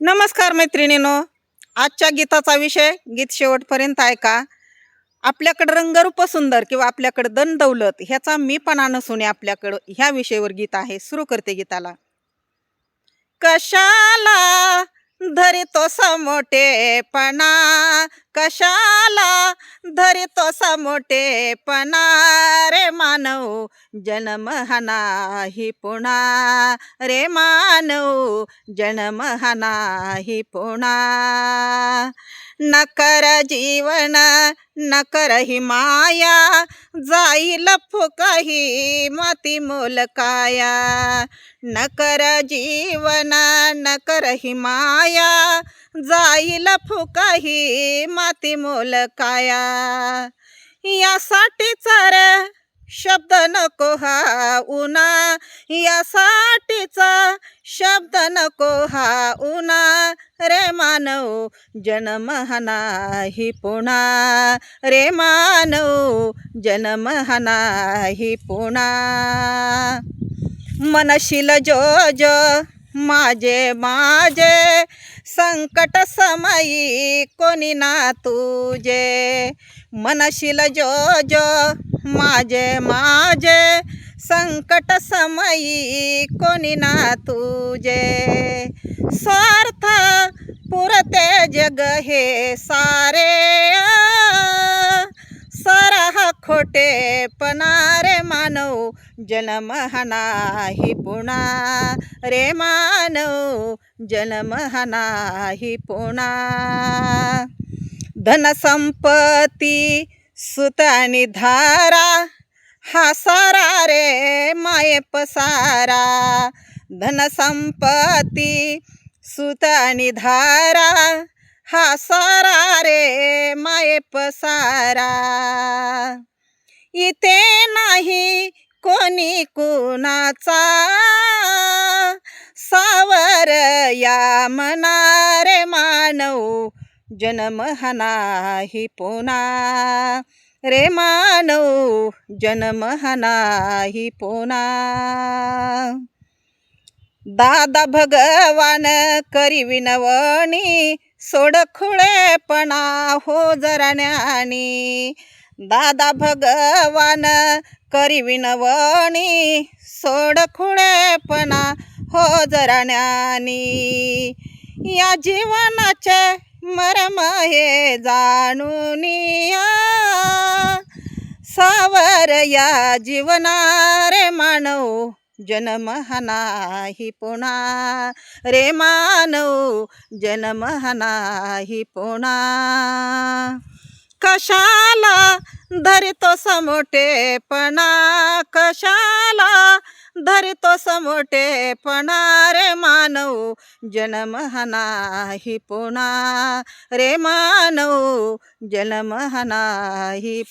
नमस्कार मैत्रिणीनो आजच्या गीताचा विषय गीत शेवटपर्यंत ऐका आपल्याकडं रंगरूप सुंदर किंवा आपल्याकडं दन दौलत ह्याचा मीपणा नसून आपल्याकडं ह्या विषयावर गीत आहे सुरू करते गीताला. कशाला धरितो समोटेपणा? कशाला धरितो समोटेपणा रे मानव? जन्म हा नाही पुणा रे मानव. जन्म हा नाही पुणा. नकर जीवन नकर ही माया. जाईल फुकही मती मोलकाया नकर जीवन नकर ही माया. जाईल फुकाही माती मोल काया. यासाठी चार शब्द नको हा उना. यासाठीचा शब्द नको हा उना. रे मानव जन्म हा नाही पुणा. रे मानव जन्म हा नाही पुणा. मनशील जो जो माझे माझे संकट समयी कोणी ना तुझे. मनशील जो जो माझे माझे संकट समयी कोणी ना तुझे. स्वार्थ पुरते जग हे सारे. सारा खोटे पणारे मानव जन्म नाही पुणा रे मानव जन्म नाही पुणा। धनसंपत्ती सुत आणि धारा हा सारा रे माये पसारा। धनसंपत्ती सुत आणि धारा हा सारा रे माये पसारा। इथे नाही कोणी कुणाचा? सावर या मनारे मानव जन्म हा नाही पुन्हा. रे मानव जन्म हा नाही पुन्हा. दादा भगवान करी विनवणी सोड खुळेपणा हो जराण्यानी दादा भगवान करी विनवणी सोड खुळेपणा हो जराण्यानी या जीवनाचे मरम हे जाणून या. सावर या जीवनारे मानव जन्म हा नाही पुन्हा रे मानव जन्म हा नाही पुन्हा कशाला धरितो समोटेपणा? कशाला धरितो समोटेपणा? रे मानव जन्म हा नाही रे मानव जन्म हा नाही